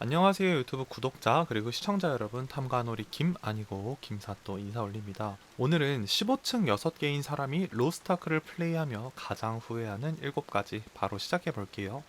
안녕하세요 유튜브 구독자 그리고 시청자 여러분 탐관오리 김 아니고 김사또 인사 올립니다. 오늘은 15층 6개인 사람이 로스타크를 플레이하며 가장 후회하는 7가지 바로 시작해 볼게요.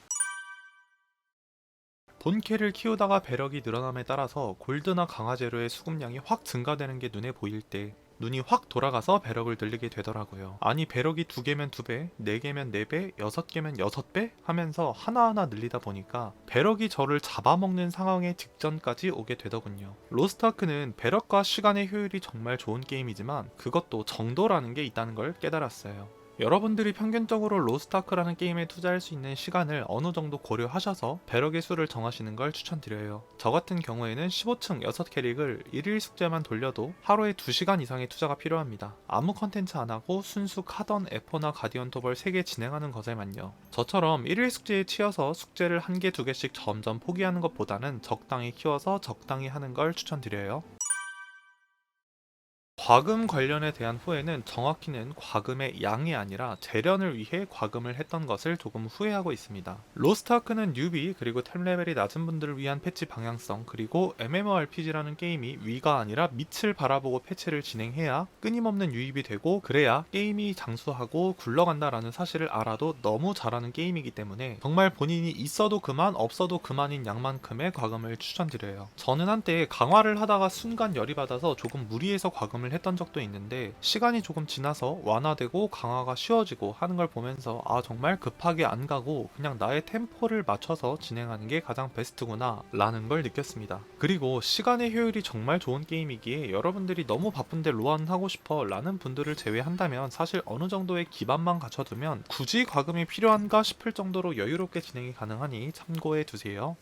본캐를 키우다가 배럭이 늘어남에 따라서 골드나 강화재료의 수급량이 확 증가되는 게 눈에 보일 때 눈이 확 돌아가서 배럭을 늘리게 되더라고요. 아니 배럭이 두 개면 두 배, 네 개면 네 배, 여섯 개면 여섯 배 하면서 하나하나 늘리다 보니까 배럭이 저를 잡아먹는 상황의 직전까지 오게 되더군요. 로스트아크는 배럭과 시간의 효율이 정말 좋은 게임이지만 그것도 정도라는 게 있다는 걸 깨달았어요. 여러분들이 평균적으로 로스트아크라는 게임에 투자할 수 있는 시간을 어느 정도 고려하셔서 배럭의 수를 정하시는 걸 추천드려요. 저 같은 경우에는 15층 6캐릭을 1일 숙제만 돌려도 하루에 2시간 이상의 투자가 필요합니다. 아무 컨텐츠 안 하고 순수 카던 에포나 가디언 토벌 3개 진행하는 것에만요. 저처럼 1일 숙제에 치여서 숙제를 한 개, 두 개씩 점점 포기하는 것보다는 적당히 키워서 적당히 하는 걸 추천드려요. 과금 관련에 대한 후회는 정확히는 과금의 양이 아니라 재련을 위해 과금을 했던 것을 조금 후회하고 있습니다. 로스트아크는 뉴비 그리고 템 레벨이 낮은 분들을 위한 패치 방향성 그리고 MMORPG라는 게임이 위가 아니라 밑을 바라보고 패치를 진행해야 끊임없는 유입이 되고 그래야 게임이 장수하고 굴러간다라는 사실을 알아도 너무 잘하는 게임이기 때문에 정말 본인이 있어도 그만 없어도 그만인 양만큼의 과금을 추천드려요. 저는 한때 강화를 하다가 순간 열이 받아서 조금 무리해서 과금을 했던 적도 있는데 시간이 조금 지나서 완화되고 강화가 쉬워지고 하는 걸 보면서 아 정말 급하게 안 가고 그냥 나의 템포를 맞춰서 진행하는 게 가장 베스트구나 라는 걸 느꼈습니다. 그리고 시간의 효율이 정말 좋은 게임이기에 여러분들이 너무 바쁜데 로안 하고 싶어 라는 분들을 제외한다면 사실 어느 정도의 기반만 갖춰두면 굳이 과금이 필요한가 싶을 정도로 여유롭게 진행이 가능하니 참고해 두세요.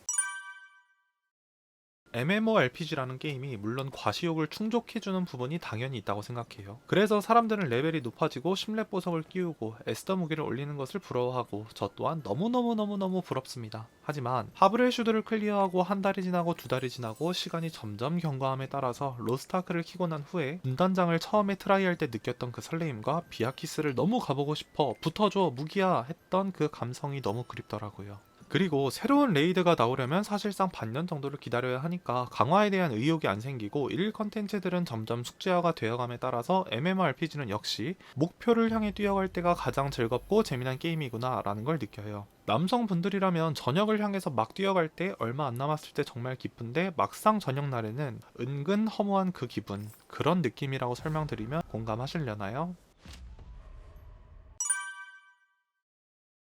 MMORPG라는 게임이 물론 과시욕을 충족해주는 부분이 당연히 있다고 생각해요. 그래서 사람들은 레벨이 높아지고 심렙 보석을 끼우고 에스더 무기를 올리는 것을 부러워하고 저 또한 너무너무너무너무 부럽습니다. 하지만 하브렐 슈드를 클리어하고 한 달이 지나고 두 달이 지나고 시간이 점점 경과함에 따라서 로스타크를 키고 난 후에 분단장을 처음에 트라이할 때 느꼈던 그 설레임과 비아키스를 너무 가보고 싶어 붙어줘 무기야 했던 그 감성이 너무 그립더라고요. 그리고 새로운 레이드가 나오려면 사실상 반년 정도를 기다려야 하니까 강화에 대한 의욕이 안 생기고 일 컨텐츠들은 점점 숙제화가 되어감에 따라서 MMORPG는 역시 목표를 향해 뛰어갈 때가 가장 즐겁고 재미난 게임이구나 라는 걸 느껴요. 남성분들이라면 저녁을 향해서 막 뛰어갈 때 얼마 안 남았을 때 정말 기쁜데 막상 저녁 날에는 은근 허무한 그 기분 그런 느낌이라고 설명드리면 공감하시려나요?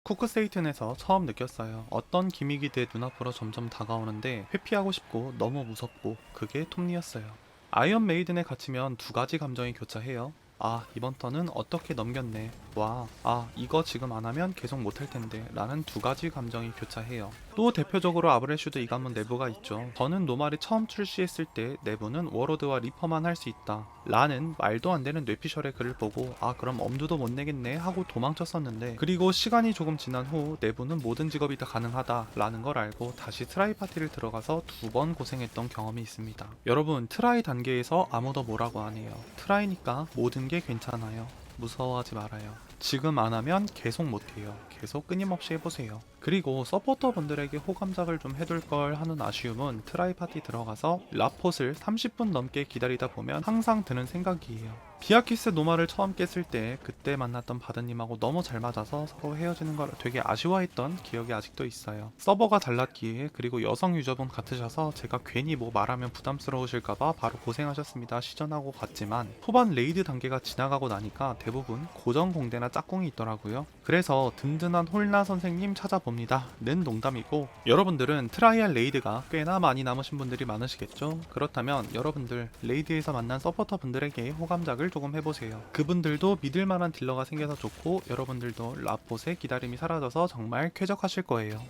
쿠크세이튼에서 처음 느꼈어요. 어떤 기믹이 내 눈앞으로 점점 다가오는데 회피하고 싶고 너무 무섭고 그게 톱니였어요. 아이언 메이든에 갇히면 두 가지 감정이 교차해요. 아 이번 턴은 어떻게 넘겼네. 와 아 이거 지금 안 하면 계속 못할 텐데 라는 두 가지 감정이 교차해요. 또 대표적으로 아브레슈드 이 가문 내부가 있죠. 저는 노말이 처음 출시했을 때 내부는 워로드와 리퍼만 할 수 있다. 라는 말도 안 되는 뇌피셜의 글을 보고 아 그럼 엄두도 못 내겠네 하고 도망쳤었는데 그리고 시간이 조금 지난 후 내부는 모든 직업이 다 가능하다 라는 걸 알고 다시 트라이 파티를 들어가서 두 번 고생했던 경험이 있습니다. 여러분 트라이 단계에서 아무도 뭐라고 안 해요. 트라이니까 모든 게 괜찮아요 무서워하지 말아요. 지금 안 하면 계속 못해요. 계속 끊임없이 해보세요. 그리고 서포터 분들에게 호감작을 좀 해둘 걸 하는 아쉬움은 트라이 파티 들어가서 라폿을 30분 넘게 기다리다 보면 항상 드는 생각이에요. 비아키스 노마를 처음 깼을 때 그때 만났던 바드님하고 너무 잘 맞아서 서로 헤어지는 걸 되게 아쉬워했던 기억이 아직도 있어요. 서버가 달랐기에 그리고 여성 유저분 같으셔서 제가 괜히 뭐 말하면 부담스러우실까봐 바로 고생하셨습니다 시전하고 갔지만 후반 레이드 단계가 지나가고 나니까 대부분 고정 공대나 짝꿍이 있더라고요. 그래서 든든한 홀나 선생님 찾아봅니다. 는 농담이고 여러분들은 트라이얼 레이드가 꽤나 많이 남으신 분들이 많으시겠죠? 그렇다면 여러분들 레이드에서 만난 서포터 분들에게 호감작을 조금 해보세요. 그분들도 믿을 만한 딜러가 생겨서 좋고 여러분들도 라폿의 기다림이 사라져서 정말 쾌적하실 거예요.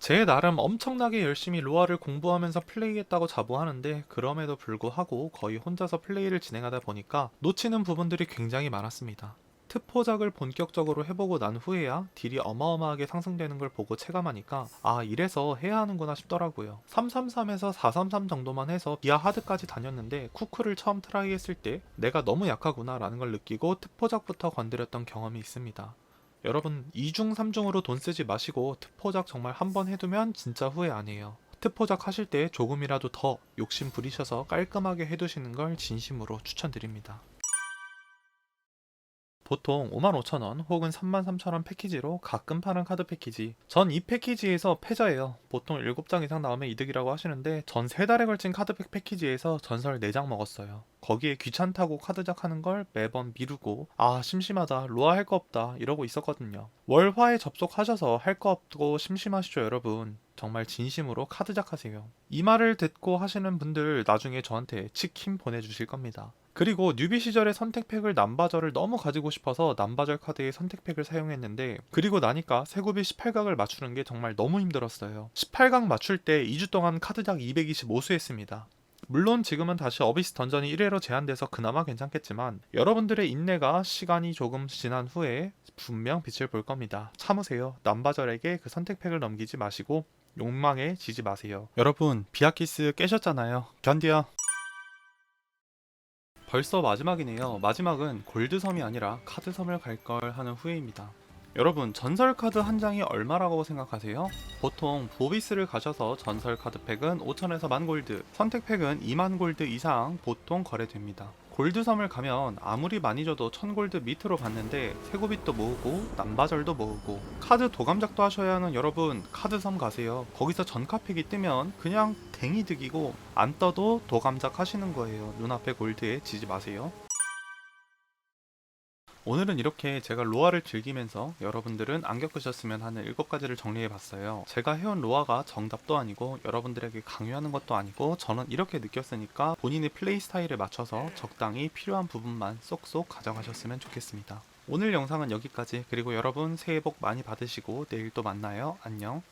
제 나름 엄청나게 열심히 로아를 공부하면서 플레이했다고 자부하는데 그럼에도 불구하고 거의 혼자서 플레이를 진행하다 보니까 놓치는 부분들이 굉장히 많았습니다. 특포작을 본격적으로 해보고 난 후에야 딜이 어마어마하게 상승되는 걸 보고 체감하니까 아 이래서 해야 하는구나 싶더라고요. 333에서 433 정도만 해서 비아 하드까지 다녔는데 쿠크를 처음 트라이 했을 때 내가 너무 약하구나 라는 걸 느끼고 특포작부터 건드렸던 경험이 있습니다. 여러분 2중 3중으로 돈 쓰지 마시고 특포작 정말 한 번 해두면 진짜 후회 안 해요. 특포작 하실 때 조금이라도 더 욕심 부리셔서 깔끔하게 해두시는 걸 진심으로 추천드립니다. 보통 55,000원 혹은 33,000원 패키지로 가끔 파는 카드 패키지. 전 이 패키지에서 패자예요. 보통 7장 이상 나오면 이득이라고 하시는데 전 3달에 걸친 카드팩 패키지에서 전설 4장 먹었어요. 거기에 귀찮다고 카드작 하는 걸 매번 미루고 아 심심하다 로아 할 거 없다 이러고 있었거든요. 월화에 접속하셔서 할 거 없고 심심하시죠 여러분. 정말 진심으로 카드작 하세요. 이 말을 듣고 하시는 분들 나중에 저한테 치킨 보내주실 겁니다. 그리고 뉴비 시절에 선택팩을 남바절을 너무 가지고 싶어서 남바절 카드의 선택팩을 사용했는데 그리고 나니까 세구비 18각을 맞추는 게 정말 너무 힘들었어요. 18각 맞출 때 2주 동안 카드작 225수 했습니다. 물론 지금은 다시 어비스 던전이 1회로 제한돼서 그나마 괜찮겠지만 여러분들의 인내가 시간이 조금 지난 후에 분명 빛을 볼 겁니다. 참으세요. 남바절에게 그 선택팩을 넘기지 마시고 욕망에 지지 마세요. 여러분 비아키스 깨셨잖아요. 견디요. 벌써 마지막이네요. 마지막은 골드섬이 아니라 카드섬을 갈 걸 하는 후회입니다. 여러분 전설 카드 한 장이 얼마라고 생각하세요? 보통 보비스를 가셔서 전설 카드 팩은 5천에서 만 골드, 선택 팩은 2만 골드 이상 보통 거래됩니다. 골드섬을 가면 아무리 많이 줘도 1000골드 밑으로 갔는데 세고빛도 모으고 남바절도 모으고 카드 도감작도 하셔야 하는 여러분 카드섬 가세요. 거기서 전카팩이 뜨면 그냥 댕이득이고 안 떠도 도감작 하시는 거예요. 눈앞에 골드에 지지 마세요. 오늘은 이렇게 제가 로아를 즐기면서 여러분들은 안 겪으셨으면 하는 7가지를 정리해봤어요. 제가 해온 로아가 정답도 아니고 여러분들에게 강요하는 것도 아니고 저는 이렇게 느꼈으니까 본인의 플레이 스타일에 맞춰서 적당히 필요한 부분만 쏙쏙 가져가셨으면 좋겠습니다. 오늘 영상은 여기까지 그리고 여러분 새해 복 많이 받으시고 내일 또 만나요. 안녕.